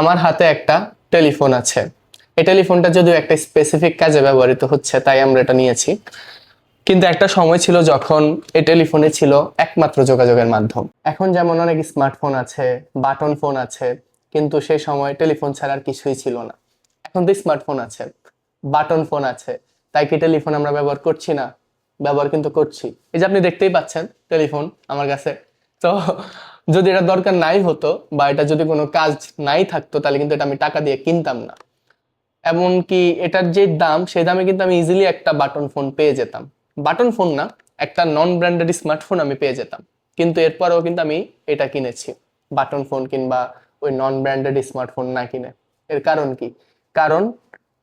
আমার হাতে একটা টেলিফোন আছে। এই টেলিফোনটা যদিও একটা স্পেসিফিক কাজে ব্যবহৃত হচ্ছে, তাই আমরা এটা নিয়েছি। কিন্তু একটা সময় ছিল যখন এই টেলিফোনে ছিল একমাত্র যোগাযোগের মাধ্যম। এখন যেমন অনেক স্মার্টফোন আছে বাটন ফোন আছে, কিন্তু সেই সময় টেলিফোন ছাড়া আর কিছুই ছিল না। এখন তো স্মার্টফোন আছে বাটন ফোন আছে, তাই কি টেলিফোন আমরা ব্যবহার করছি না? ব্যবহার কিন্তু করছি। এই যে আপনি দেখতেই পাচ্ছেন টেলিফোন আমার কাছে। তো যদি এটা দরকার নাই হতো বা এটা যদি কোনো কাজ নাই থাকতো, তাহলে কিন্তু এটা আমি টাকা দিয়ে কিনতাম না। এমনকি এটার যে দাম, সেই দামে কিন্তু আমি ইজিলি একটা বাটন ফোন পেয়ে যেতাম। বাটন ফোন না, একটা নন ব্র্যান্ডেড স্মার্টফোন আমি পেয়ে যেতাম। কিন্তু এরপরেও কিন্তু আমি এটা কিনেছি। বাটন ফোন কিংবা ওই নন ব্র্যান্ডেড স্মার্টফোন না কিনে। এর কারণ কি? কারণ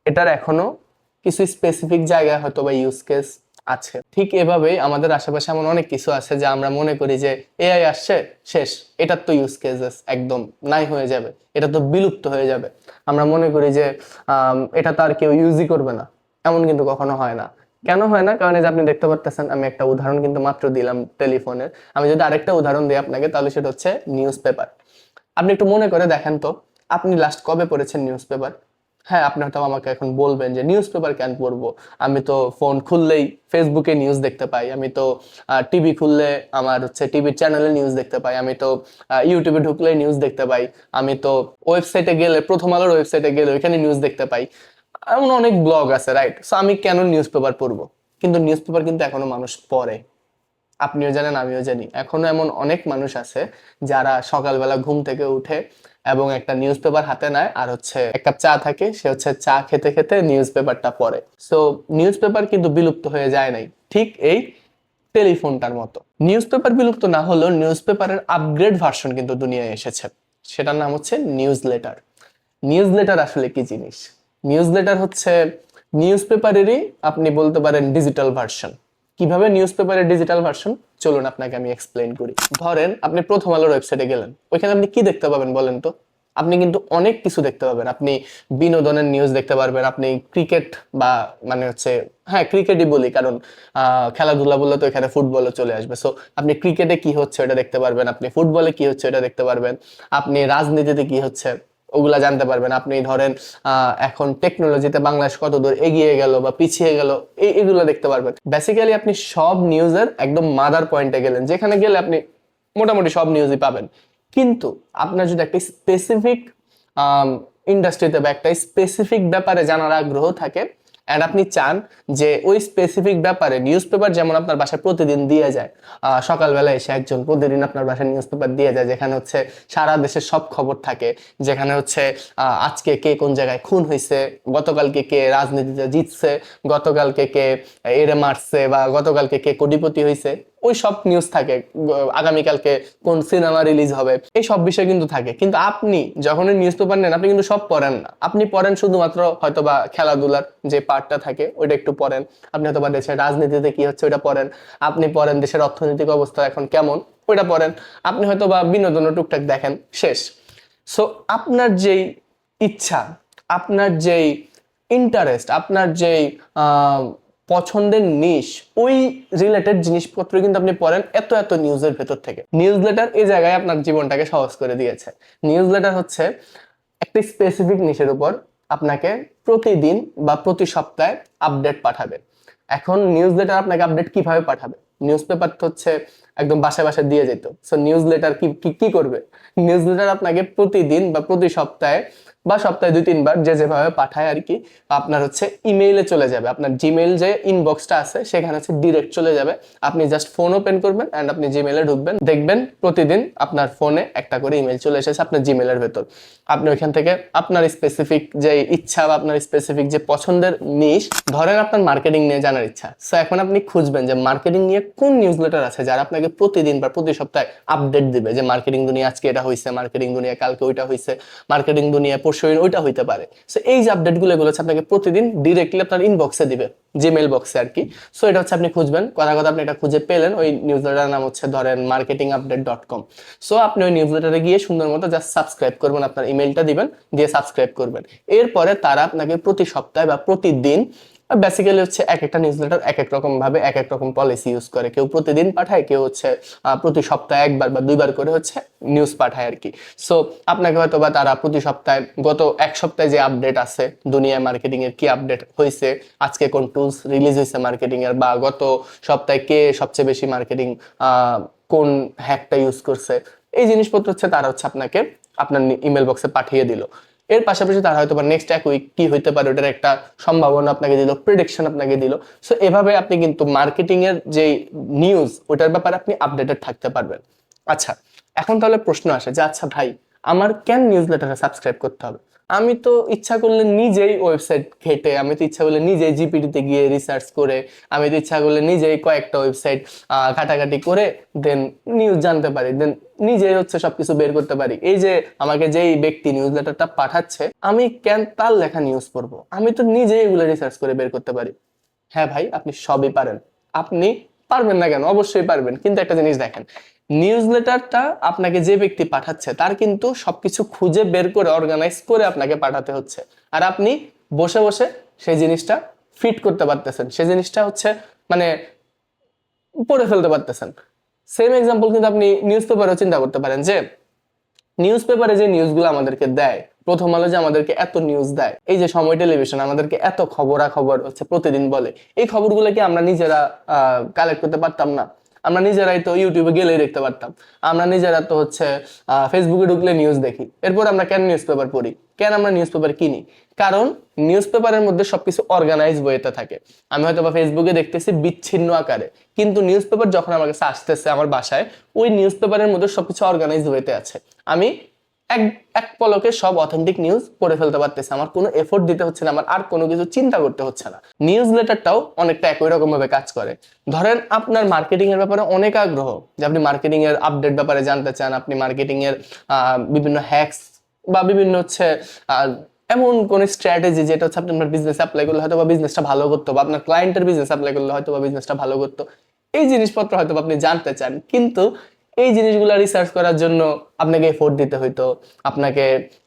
এটার এখনও কিছু স্পেসিফিক জায়গায় হয়তো বা ইউজ কেস আছে। ঠিক এভাবেই আমাদের আশেপাশে এমন অনেক কিছু আছে যা আমরা মনে করি যে এআই আসছে, শেষ। এটার তো ইউজ কেসেস একদম নাই হয়ে যাবে। এটা তো বিলুপ্ত হয়ে যাবে। আমরা মনে করি যে এটা তো আর কেউ ইউজই করবে না। এমন কিন্তু কখনো হয় না। কেন হয় না? কারণ যে আপনি দেখতে পারতেছেন, আমি একটা উদাহরণ কিন্তু মাত্র দিলাম টেলিফোনের। আমি যদি আরেকটা উদাহরণ দিই আপনাকে, তাহলে সেটা হচ্ছে নিউজ পেপার আপনি একটু মনে করে দেখেন তো, আপনি লাস্ট কবে পড়েছেন নিউজ পেপার হ্যাঁ আপনি হয়তো আমাকে এখন বলবেন যে নিউজ পেপার কেন পড়ব? আমি তো ফোন খুললেই ফেসবুকে নিউজ দেখতে পাই। আমি তো টিভি খুললে আমার হচ্ছে টিভির চ্যানেলে নিউজ দেখতে পাই। আমি তো ইউটিউবে ঢুকলে নিউজ দেখতে পাই। আমি তো ওয়েবসাইটে গেলে, প্রথম আলোর ওয়েবসাইটে গেলে ওইখানে নিউজ দেখতে পাই। এমন অনেক ব্লগ আছে রাইট সো আমি কেন নিউজ পেপার পড়ব? কিন্তু নিউজ পেপার কিন্তু এখনও মানুষ পড়ে। আপনিও জানেন, আমিও জানি। এখনও এমন অনেক মানুষ আছে যারা সকালবেলা ঘুম থেকে উঠে এবং একটা নিউজ পেপার হাতে নেয়, আর হচ্ছে এক কাপ চা থাকে, সে হচ্ছে চা খেতে খেতে নিউজ পেপারটা পড়ে। সো নিউজ পেপার কিন্তু বিলুপ্ত হয়ে যায় নাই। ঠিক এই টেলিফোনটার মতো। নিউজ পেপার বিলুপ্ত না হলেও নিউজ পেপারের আপগ্রেড ভার্সন কিন্তু দুনিয়ায় এসেছে। সেটার নাম হচ্ছে নিউজ লেটার নিউজ লেটার আসলে কি জিনিস? নিউজ লেটার হচ্ছে নিউজ পেপারেরই আপনি বলতে পারেন ডিজিটাল ভার্সন কীভাবে নিউজ পেপারের ডিজিটাল ভার্সন চলুন আপনাকে আমি এক্সপ্লেইন করি। ধরেন আপনি প্রথম আলোর ওয়েবসাইটে গেলেন, ওইখানে আপনি কি দেখতে পাবেন বলেন তো? আপনি কিন্তু অনেক কিছু দেখতে পাবেন। আপনি বিনোদনের নিউজ দেখতে পারবেন, আপনি ক্রিকেট বা মানে হচ্ছে হ্যাঁ ক্রিকেটই বলি, কারণ খেলাধুলা বললে তো এখানে ফুটবলও চলে আসবে। সো আপনি ক্রিকেটে কি হচ্ছে এটা দেখতে পারবেন, আপনি ফুটবলে কি হচ্ছে এটা দেখতে পারবেন, আপনি রাজনীতিতে কি হচ্ছে ওগুলা জানতে পারবেন। আপনি ধরেন এখন টেকনোলজিতে বাংলাদেশ কত দূর এগিয়ে গেল বা পিছিয়ে গেল এগুলো দেখতে পারবেন। বেসিক্যালি আপনি সব নিউজের একদম মাদার পয়েন্টে গেলেন, যেখানে গেলে আপনি মোটামুটি সব নিউজই পাবেন। কিন্তু আপনার যদি একটা স্পেসিফিক ইন্ডাস্ট্রিতে বা একটা স্পেসিফিক ব্যাপারে জানার আগ্রহ থাকে অ্যান্ড আপনি চান যে ওই স্পেসিফিক ব্যাপারে নিউজ পেপার যেমন আপনার বাসায় প্রতিদিন দিয়ে যায় সকালবেলা এসে একজন প্রতিদিন আপনার বাসায় নিউজ পেপার দিয়ে যায়, যেখানে হচ্ছে সারা দেশের সব খবর থাকে, যেখানে হচ্ছে আজকে কে কোন জায়গায় খুন হয়েছে গতকালকে কে রাজনীতিতে জিতছে, গতকালকে কে এরে মারছে বা গতকালকে কে কোটিপতি হয়েছে ওই সব নিউজ থাকে আগামীকালকে কোন সিনেমা রিলিজ হবে, এই সব বিষয় কিন্তু থাকে। কিন্তু আপনি যখন নিউজ পেপার নেন, আপনি কিন্তু সব পড়েন না। আপনি পড়েন শুধুমাত্র হয়তোবা খেলাধুলার যে পার্টটা থাকে, ওইটা একটু পড়েন। আপনি হয়তোবা দেশের রাজনীতিতে কি হচ্ছে, ওইটা পড়েন। আপনি পড়েন দেশের অর্থনৈতিক অবস্থা এখন কেমন, ওইটা পড়েন। আপনি হয়তো বা বিনোদন টুকটাক দেখেন, শেষ। সো আপনার যেই ইচ্ছা, আপনার যেই ইন্টারেস্ট আপনার যেই পছন্দের নিশ ওই রিলেটেড জিনিসপত্র কিন্তু আপনি পড়েন এত এত নিউজের ভেতর থেকে। নিউজ লেটার এই জায়গায় আপনার জীবনটাকে সহজ করে দিয়েছে। নিউজ লেটার হচ্ছে একটি স্পেসিফিক নিশের উপর আপনাকে প্রতিদিন বা প্রতি সপ্তাহে আপডেট পাঠাবে। এখন নিউজ লেটার আপনাকে আপডেট কীভাবে পাঠাবে? নিউজ পেপার তো হচ্ছে একদম বাসায় বাসায় দিয়ে যেত। সো নিউজ লেটার কি, কি- করবে? নিউজ লেটার আপনাকে প্রতিদিন বা প্রতি সপ্তাহে বা সপ্তাহে দুই, তিনবার যে যেভাবে পাঠায় আর কি, আপনার হচ্ছে ইমেইলে চলে যাবে। আপনার জিমেইল যে ইনবক্সটা আছে, সেখানে হচ্ছে ডিরেক্ট চলে যাবে। আপনি জাস্ট ফোন ওপেন করবেন অ্যান্ড আপনি জিমেইলে ঢুকবেন। দেখবেন প্রতিদিন আপনার ফোনে একটা করে ইমেল চলে এসেছে আপনার জিমেইলের ভেতর। আপনি ওইখান থেকে আপনার স্পেসিফিক যে ইচ্ছা বা আপনার স্পেসিফিক যে পছন্দের নিশ ধরেন আপনার মার্কেটিং নিয়ে জানার ইচ্ছা। সো এখন আপনি খুঁজবেন যে মার্কেটিং নিয়ে কোন নিউজ লেটার আছে যারা আপনাকে প্রতিদিন বা প্রতি সপ্তাহে আপডেট দিবে যে মার্কেটিং দুনিয়া আজকে এটা হয়েছে মার্কেটিং দুনিয়া কালকে ওইটা হয়েছে মার্কেটিং দুনিয়া পরশু ওইটা হইতে পারে। সো এই যে আপডেটগুলো এগুলো হচ্ছে আপনাকে প্রতিদিন ডিরেক্টলি আপনার ইনবক্সে দিবে জিমেল বক্সে আর কি সো এটা হচ্ছে আপনি খুঁজবেন, কথা কথা আপনি এটা খুঁজে পেলেন, ওই নিউজ লেটার নাম হচ্ছে ধরেন marketing update dot com so আপনি ওই নিউজ লেটারে গিয়ে সুন্দর মতো জাস্ট সাবস্ক্রাইব করবেন, আপনার ইমেলটা দিবেন, দিয়ে সাবস্ক্রাইব করবেন। এরপরে তারা আপনাকে প্রতি সপ্তাহে বা প্রতিদিন বেসিক্যালি হচ্ছে এক একটা নিউজ লেটার এক এক রকম ভাবে, এক এক রকম পলিসি ইউজ করে। কেউ প্রতিদিন পাঠায়, কেউ হচ্ছে প্রতি সপ্তাহে একবার বা দুইবার করে হচ্ছে নিউজ পাঠায় আর কি সো আপনাকে হয়তো বা তারা প্রতি সপ্তাহে গত এক সপ্তাহে যে আপডেট আছে দুনিয়া মার্কেটিং এর কি আপডেট হয়েছে আজকে কোন টুলস রিলিজ হয়েছে মার্কেটিং এর, বা গত সপ্তাহে কে সবচেয়ে বেশি মার্কেটিং কোন হ্যাকটা ইউজ করছে, এই জিনিসপত্র হচ্ছে তারা হচ্ছে আপনাকে আপনার ইমেল বক্সে পাঠিয়ে দিল। এর পাশাপাশি তারা হয়তো বা নেক্সট এক উইক কি হইতে পারে ওটার একটা সম্ভাবনা আপনাকে দিল প্রেডিকশন আপনাকে দিল। সো এভাবে আপনি কিন্তু মার্কেটিং এর যে নিউজ ওটার ব্যাপারে আপনি আপডেটেড থাকতে পারবেন। আচ্ছা এখন তাহলে প্রশ্ন আসে যে আচ্ছা ভাই, আমার কেন নিউজ লেটারে সাবস্ক্রাইব করতে হবে? আমি তো ইচ্ছা করলে নিজেই ওয়েবসাইট ঘেটে, আমি তো ইচ্ছা করলে নিজেই জিপিটিতে গিয়ে রিসার্চ করে, আমি তো ইচ্ছা করলে নিজেই কয়েকটা ওয়েবসাইট ঘাটাঘাটি করে দেন নিউজ জানতে পারি দেন নিজেই হচ্ছে সবকিছু বের করতে পারি। এই যে আমাকে যেই ব্যক্তি নিউজ লেটারটা পাঠাচ্ছে, আমি কেন তার লেখা নিউজ পড়ব? আমি তো নিজেই এগুলো রিসার্চ করে বের করতে পারি। হ্যাঁ ভাই, আপনি সবই পারেন। আপনি পারবেন না কেন? অবশ্যই পারবেন। কিন্তু একটা জিনিস দেখেন নিউজ লেটারটা আপনাকে যে ব্যক্তি পাঠাচ্ছে, তার কিন্তু সবকিছু খুঁজে বের করে অর্গানাইজ করে আপনাকে পাঠাতে হচ্ছে। আর আপনি বসে বসে সেই জিনিসটা ফিট করতে পারতেছেন। সেই জিনিসটা হচ্ছে মানে পড়ে ফেলতে পারতেছেন। সেম এক্সাম্পল কিন্তু আপনি নিউজ পেপারেও চিন্তা করতে পারেন যে নিউজ পেপারে যে নিউজগুলো আমাদেরকে দেয়, প্রথম আলো যে আমাদেরকে এত নিউজ দেয়, এই যে সময় টেলিভিশন আমাদেরকে এত খবরাখবর হচ্ছে প্রতিদিন বলে, এই খবরগুলো কি আমরা নিজেরা কালেক্ট করতে পারতাম না? আমরা নিজেরাই তো ইউটিউবে গেলেই দেখতে পারতাম। আমরা নিজেরা তো হচ্ছে ফেসবুকে ঢুকলে নিউজ দেখি। এরপর আমরা কেন নিউজ পেপার পড়ি? কেন আমরা নিউজ পেপার কিনি? কারণ নিউজ পেপারের মধ্যে সবকিছু অর্গানাইজ বইতে থাকে। আমি হয়তো বা ফেসবুকে দেখতেছি বিচ্ছিন্ন আকারে। কিন্তু নিউজ পেপার যখন আমার কাছে আসতেছে আমার বাসায়, ওই নিউজ পেপারের মধ্যে সবকিছু অর্গানাইজ হইতে আছে। আমি এক এক পলকে সব অথেন্টিক নিউজ পড়ে ফেলতে পারতেছে। আমার কোনো এফোর্ট দিতে হচ্ছে না, আমার আর কোনো কিছু চিন্তা করতে হচ্ছে না। নিউজ লেটারটাও অনেকটা একই রকম ভাবে কাজ করে। ধরেন আপনার মার্কেটিং এর ব্যাপারে অনেক আগ্রহ। যে আপনি মার্কেটিং এর আপডেট ব্যাপারে জানতে চান, আপনি মার্কেটিং এর বিভিন্ন হ্যাকস বা বিভিন্ন হচ্ছে এমন কোন স্ট্র্যাটেজি যেটা হচ্ছে আপনার বিজনেস অ্যাপ্লাই করলে হয়তো বা বিজনেসটা ভালো করতো বা আপনার ক্লায়েন্টের বিজনেস অ্যাপ্লাই করলে হয়তো বা বিজনেসটা ভালো করতো। এই জিনিসপত্র হয়তো আপনি জানতে চান, কিন্তু এই জিনিসগুলো রিসার্চ করার জন্য আপনাকে এফোর্ট দিতে হইতো, আপনাকে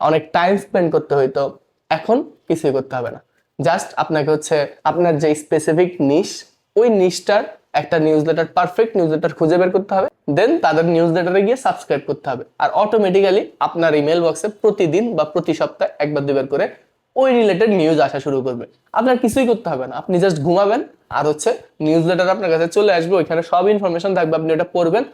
অনেক টাইম স্পেন্ড করতে হইতো। এখন কিছুই করতে হবে না। জাস্ট আপনাকে হচ্ছে আপনার যে স্পেসিফিক নিশ ওই নিশটার একটা newsletter perfect newsletter খুঁজে বের করতে হবে। দেন তাদের নিউজ লেটারে গিয়ে সাবস্ক্রাইব করতে হবে। আর অটোমেটিক্যালি আপনার ইমেল বক্সে প্রতিদিন বা প্রতি সপ্তাহে একবার দুবার করে ওই রিলেটেড নিউজ আসা শুরু করবে। আপনার কিছুই করতে হবে না। আপনি জাস্ট ঘুমাবেন আর হচ্ছে নিউজ লেটার আপনার কাছে চলে আসবে, ওইখানে সব ইনফরমেশন থাকবে, আপনি ওটা পড়বেন,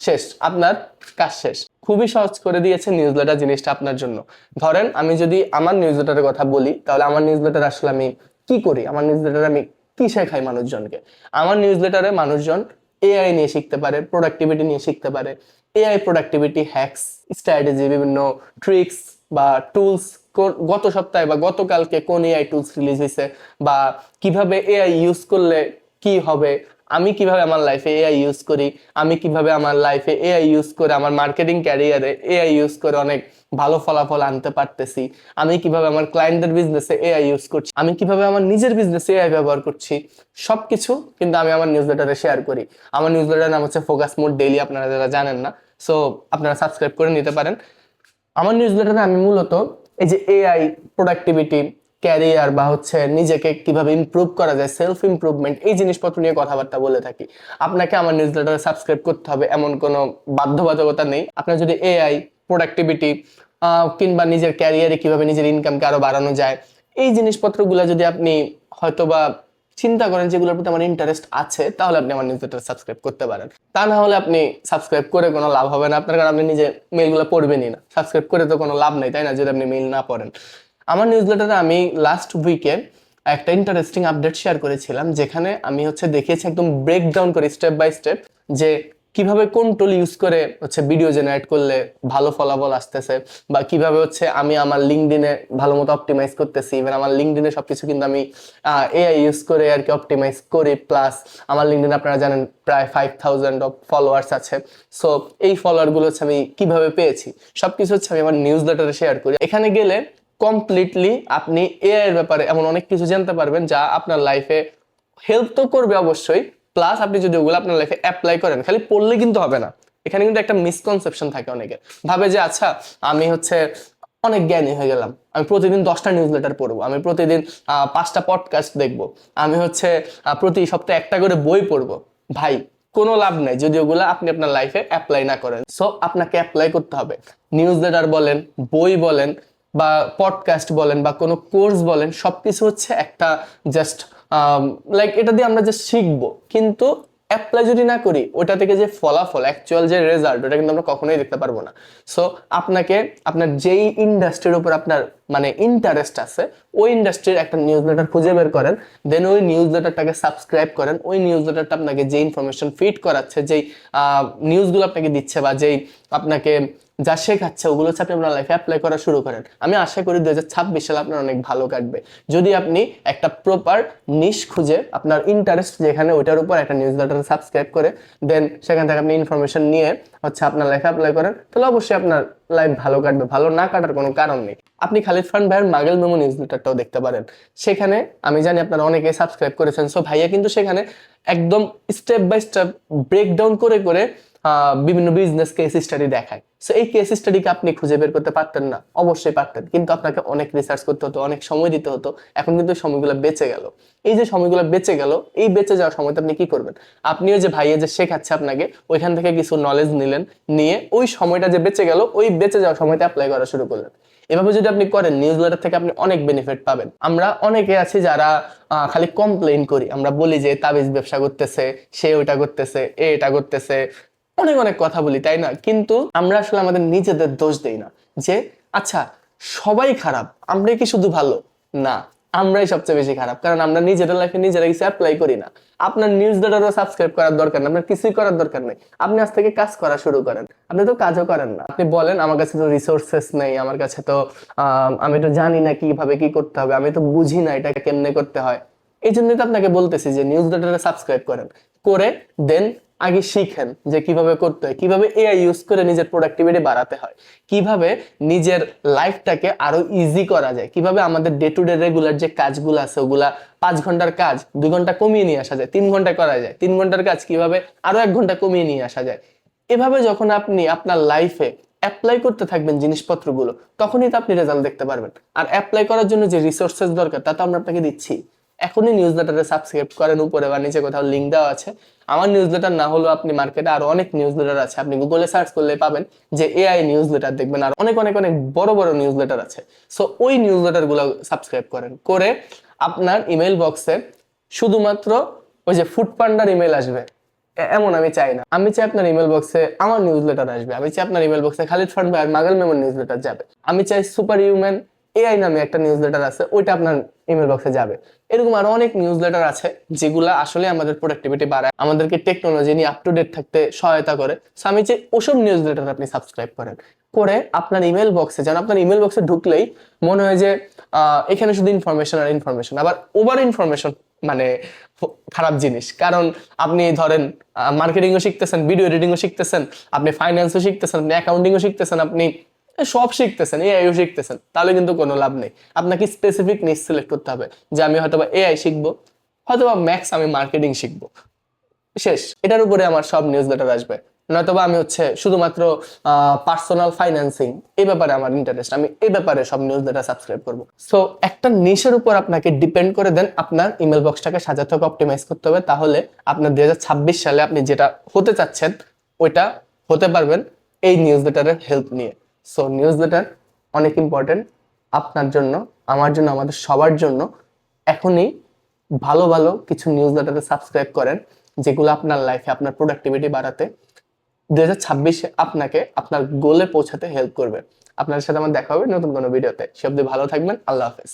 শেষ। আপনার কাজ শেষ। খুবই সহজ করে দিয়েছে নিউজ লেটার জিনিসটা আপনার জন্য। ধরেন আমি যদি আমার নিউজ লেটারের কথা বলি, তাহলে আমার নিউজ লেটার আসলে আমি কি করি? আমার নিউজ লেটারে আমি কি খায় মানুষজনকে। আমার নিউজ লেটারে মানুষজন এআই নিয়ে শিখতে পারে প্রোডাক্টিভিটি নিয়ে শিখতে পারে। এআই প্রোডাক্টিভিটি হ্যাকস স্ট্র্যাটেজি বিভিন্ন ট্রিক্স বা টুলস গত সপ্তাহে বা গতকালকে কোন এআই টুলস রিলিজ হয়েছে বা কীভাবে এআই ইউজ করলে কি হবে আমি কীভাবে আমার লাইফে এআই ইউজ করি? আমি কীভাবে আমার লাইফে এআই ইউজ করে আমার মার্কেটিং ক্যারিয়ারে এআই ইউজ করে অনেক ভালো ফলাফল আনতে পারতেছি? আমি কীভাবে আমার ক্লায়েন্টদের বিজনেসে এআই ইউজ করছি? আমি কীভাবে আমার নিজের বিজনেসে এআই ব্যবহার করছি? সব কিছু কিন্তু আমি আমার নিউজ লেটারে শেয়ার করি। আমার নিউজ লেটার নাম হচ্ছে ফোকাস মোড ডেইলি আপনারা যারা জানেন না। সো আপনারা সাবস্ক্রাইব করে নিতে পারেন। আমার নিউজ লেটারে আমি মূলত এই যে এআই প্রোডাক্টিভিটি ক্যারিয়ার বা হচ্ছে নিজেকে কীভাবে ইমপ্রুভ করা যায় সেলফ ইমপ্রুভমেন্ট এই জিনিসপত্র নিয়ে কথাবার্তা বলে থাকি। আপনাকে আমার নিউজ লেটারে সাবস্ক্রাইব করতে হবে, এমন কোনো বাধ্যবাধকতা নেই। আপনার যদি এআই প্রোডাক্টিভিটি কিংবা নিজের ক্যারিয়ারে কীভাবে নিজের ইনকামকে আরও বাড়ানো যায়, এই জিনিসপত্রগুলো যদি আপনি হয়তোবা চিন্তা করেন যেগুলোর প্রতি আমার ইন্টারেস্ট আছে, তাহলে আপনি আমার নিউজ লেটার সাবস্ক্রাইব করতে পারেন। তা না হলে আপনি সাবস্ক্রাইব করে কোনো লাভ হবে না। আপনার কারণ আপনি নিজে মেইলগুলো পড়বেনই না। সাবস্ক্রাইব করে তো কোনো লাভ নেই, তাই না? যদি আপনি মেইল না পড়েন। আমার নিউজ লেটারে আমি লাস্ট উইকে একটা ইন্টারেস্টিং আপডেট শেয়ার করেছিলাম, যেখানে আমি হচ্ছে দেখিয়েছি একদম ব্রেকডাউন করে স্টেপ বাই স্টেপ যে কীভাবে কোন টুল ইউজ করে হচ্ছে ভিডিও জেনারেট করলে ভালো ফলাফল আসতেছে বা কীভাবে হচ্ছে আমি আমার লিঙ্কডিনে ভালো মতো অপটিমাইজ করতেছি। ইভেন আমার লিঙ্কডিনে সবকিছু কিন্তু আমি এআই ইউজ করে আর কি অপটিমাইজ করি। প্লাস আমার লিঙ্কডিনে আপনারা জানেন প্রায় ফাইভ থাউজেন্ড অফ ফলোয়ার্স আছে। সো এই ফলোয়ারগুলো হচ্ছে আমি কীভাবে পেয়েছি? সব কিছু হচ্ছে আমি আমার নিউজ লেটারে শেয়ার করি। এখানে গেলে কমপ্লিটলি আপনি এআই এর ব্যাপারে এমন অনেক কিছু জানতে পারবেন যা আপনার লাইফে হেল্প তো করবে অবশ্যই প্লাস আপনি যদি ওগুলো আপনার লাইফে অ্যাপ্লাই করেন, খালি পড়লে কিন্তু হবে না। এখানে কিন্তু একটা মিসকনসেপশন থাকে অনেকের। ভাবে যে আচ্ছা আমি হচ্ছে অনেক জ্ঞানী হয়ে গেলাম। আমি প্রতিদিন দশটা নিউজ লেটার পড়ব। আমি প্রতিদিন পাঁচটা পডকাস্ট দেখব। আমি হচ্ছে প্রতি সপ্তাহে একটা করে বই পড়ব। ভাই, কোনো লাভ নাই যদি ওগুলো আপনি আপনার লাইফে অ্যাপ্লাই না করেন। সো আপনাকে অ্যাপ্লাই করতে হবে। নিউজ লেটার বলেন, বই বলেন বা পডকাস্ট বলেন বা কোনো কোর্স বলেন, সবকিছু হচ্ছে একটা জাস্ট লাইক এটা দিয়ে আমরা জাস্ট শিখব। কিন্তু অ্যাপ্লাই যদি না করি ওটা থেকে যে ফলাফল অ্যাকচুয়াল যে রেজাল্ট ওটা কিন্তু আমরা কখনোই দেখতে পারব না। সো আপনাকে, আপনার যেই ইন্ডাস্ট্রির উপর আপনার মানে ইন্টারেস্ট আছে, ওই ইন্ডাস্ট্রির একটা নিউজ লেটার খুঁজে বের করেন। দেন ওই নিউজ লেটারটাকে সাবস্ক্রাইব করেন। ওই নিউজ লেটারটা আপনাকে যে ইনফরমেশন ফিড করাচ্ছে, যেই নিউজগুলো আপনাকে দিচ্ছে বা যেই আপনাকে যা শেখাচ্ছে, ওগুলো হচ্ছে আপনি আপনার লাইফে অ্যাপ্লাই করা শুরু করেন। আমি আশা করি দু হাজার ছাব্বিশ সালে আপনার অনেক ভালো কাটবে। যদি আপনি একটা প্রপার নিশ খুঁজে, আপনার ইন্টারেস্ট যেখানে, ওইটার উপর একটা নিউজ লেটার সাবস্ক্রাইব করে দেন সেখান থেকে আপনি ইনফরমেশন নিয়ে হচ্ছে আপনার লাইফে অ্যাপ্লাই করেন, তাহলে অবশ্যই আপনার লাইফ ভালো কাটবে। ভালো না কাটার কোনো কারণ নেই। আপনি খালিদ ফান ভাইয়ের মাগেল মেমো নিউজ লেটারটাও দেখতে পারেন। সেখানে আমি জানি আপনারা অনেকে সাবস্ক্রাইব করেছেন সো ভাইয়া কিন্তু সেখানে একদম স্টেপ বাই স্টেপ ব্রেকডাউন করে করে বিভিন্ন বিজনেস কেস স্টাডি দেখায়। সো এই কেস স্টাডিকে আপনি খুঁজে বের করতে পারতেন না। অবশ্যই পারতেন। কিন্তু আপনাকে অনেক রিসার্চ করতে হতো, অনেক সময় দিতে হতো। এখন কিন্তু ওই সময়গুলো বেঁচে গেল। এই যে সময়গুলো বেঁচে গেল, এই বেঁচে যাওয়ার সময়তে আপনি কি করবেন? আপনিও যে ভাইয়ে যে শেখাচ্ছে আপনাকে, ওইখান থেকে কিছু নলেজ নিলেন, নিয়ে ওই সময়টা যে বেঁচে গেল, ওই বেঁচে যাওয়ার সময়তে অ্যাপ্লাই করা শুরু করলেন। এভাবে যদি আপনি করেন নিউজ লেটার থেকে আপনি অনেক বেনিফিট পাবেন। আমরা অনেকে আছি যারা খালি কমপ্লেইন করি। আমরা বলি যে, তাবিজ ব্যবসা করতেছে, সে ওইটা করতেছে, এ এটা করতেছে। অনেক অনেক কথা বলি, তাই না? কিন্তু আমরা আসলে আমাদের নিজেদের দোষ দেই না যে আচ্ছা সবাই খারাপ, আমরাই কি শুধু ভালো? না, আমরাই সবচেয়ে বেশি খারাপ, কারণ আমরা নিজেদের লাইফে নিজেরা কিছু অ্যাপ্লাই করি না। আপনার নিউজ লেটারও সাবস্ক্রাইব করার দরকার নেই, আপনার কিছুই করার দরকার নেই। আপনি আজ থেকে কাজ করা শুরু করেন, আপনি তো কাজও করেন না। আপনি বলেন, আমার কাছে তো রিসোর্সেস নেই, আমার কাছে তো আমি তো জানি না কীভাবে কি করতে হবে, আমি তো বুঝি না এটা কেমনে করতে হয়। এই জন্যই তো আপনাকে বলতেছি যে নিউজ লেটারে সাবস্ক্রাইব করেন। করে দেন আগে শিখেন যে কীভাবে করতে হয়, কীভাবে এআই ইউজ করে নিজের প্রোডাক্টিভিটি বাড়াতে হয়, কীভাবে নিজের লাইফটাকে আরও ইজি করা যায়, কীভাবে আমাদের ডে টু ডে রেগুলার যে কাজগুলো আছে, ওগুলা পাঁচ ঘণ্টার কাজ দুই ঘণ্টা কমিয়ে নিয়ে আসা যায়, তিন ঘণ্টা করা যায়, তিন ঘণ্টার কাজ কীভাবে আরও এক ঘণ্টা কমিয়ে নিয়ে আসা যায়, এভাবে যখন আপনি আপনার লাইফে অ্যাপ্লাই করতে থাকবেন জিনিসপত্রগুলো, তখনই তো আপনি রেজাল্ট দেখতে পারবেন। আর অ্যাপ্লাই করার জন্য যে রিসোর্সেস দরকার, তা তো আমরা আপনাকে দিচ্ছি। এখনই নিউজ লেটারে সাবস্ক্রাইব করেন, উপরে বা নিচে কোথাও লিঙ্ক দেওয়া আছে। আমার নিউজ লেটার না হলেও আপনি মার্কেটে আরও অনেক নিউজ লেটার আছে। আপনি গুগলে সার্চ করলে পাবেন যে এআই নিউজ লেটার দেখবেন। আর অনেক অনেক অনেক বড় বড় নিউজ লেটার আছে। সো ওই নিউজ লেটারগুলো সাবস্ক্রাইব করেন। করে আপনার ইমেল বক্সে শুধুমাত্র ওই যে ফুড পান্ডার ইমেল আসবে। এমন আমি চাই না। আমি চাই আপনার ইমেল বক্সে আমার নিউজ লেটার আসবে। আমি চাই আপনার ইমেল বক্সে খালিদ ফান্ড আর মাগাল মেমোর নিউজ লেটার যাবে। আমি চাই সুপার হিউম্যান এআই নামে একটা নিউজ লেটার আছে, ওইটা আপনার ইমেল বক্সে যাবে। এরকম আরও অনেক নিউজ লেটার আছে, যেগুলো আসলে আমাদের প্রোডাক্টিভিটি বাড়ায়, আমাদেরকে টেকনোলজি নিয়ে আপ টু ডেট থাকতে সহায়তা করে। So আমি চাই ওসব নিউজ লেটার আপনি সাবস্ক্রাইব করেন। করে আপনার ইমেল বক্সে যেন আপনার ইমেল বক্সে ঢুকলেই মনে হয় যে এখানে শুধু ইনফরমেশন আর ইনফরমেশন আবার ওভার ইনফরমেশন মানে খারাপ জিনিস। কারণ আপনি ধরেন মার্কেটিংও শিখতেছেন ভিডিও এডিটিংও শিখতেছেন, আপনি ফাইন্যান্সও শিখতেছেন, আপনি অ্যাকাউন্টিংও শিখতেছেন, আপনি সব শিখতেছেন এআইও শিখতেছেন, তাহলে কিন্তু কোনো লাভ নেই। আপনাকে স্পেসিফিক নিজ সিলেক্ট করতে হবে, যে আমি হয়তোবা এআই শিখব, হয়তোবা ম্যাক্স আমি মার্কেটিং শিখব। শেষ, এটার উপরে আমার সব নিউজ লেটার আসবে। নয়তোবা আমি হচ্ছে শুধুমাত্র পার্সোনাল ফাইন্যান্সিং এই ব্যাপারে আমার ইন্টারেস্ট আমি এই ব্যাপারে সব নিউজ লেটার সাবস্ক্রাইব করব। সো একটা নিশের উপর আপনাকে ডিপেন্ড করে দেন, আপনার ইমেল বক্সটাকে সাজাতে হবে অপটিমাইজ করতে হবে, তাহলে আপনার দুই হাজার ছাব্বিশ সালে আপনি যেটা হতে চাচ্ছেন, ওইটা হতে পারবেন এই নিউজ লেটারের হেল্প নিয়ে। সো নিউজ লেটার অনেক ইম্পর্টেন্ট আপনার জন্য, আমার জন্য, আমাদের সবার জন্য। এখনই ভালো ভালো কিছু নিউজ লেটারে সাবস্ক্রাইব করেন, যেগুলো আপনার লাইফে আপনার প্রোডাক্টিভিটি বাড়াতে। দু হাজার ছাব্বিশে আপনাকে আপনার গোলে পৌঁছাতে হেল্প করবে। আপনাদের সাথে আমার দেখা হবে নতুন কোনো ভিডিওতে সে অব্দি ভালো থাকবেন। আল্লাহ হাফেজ।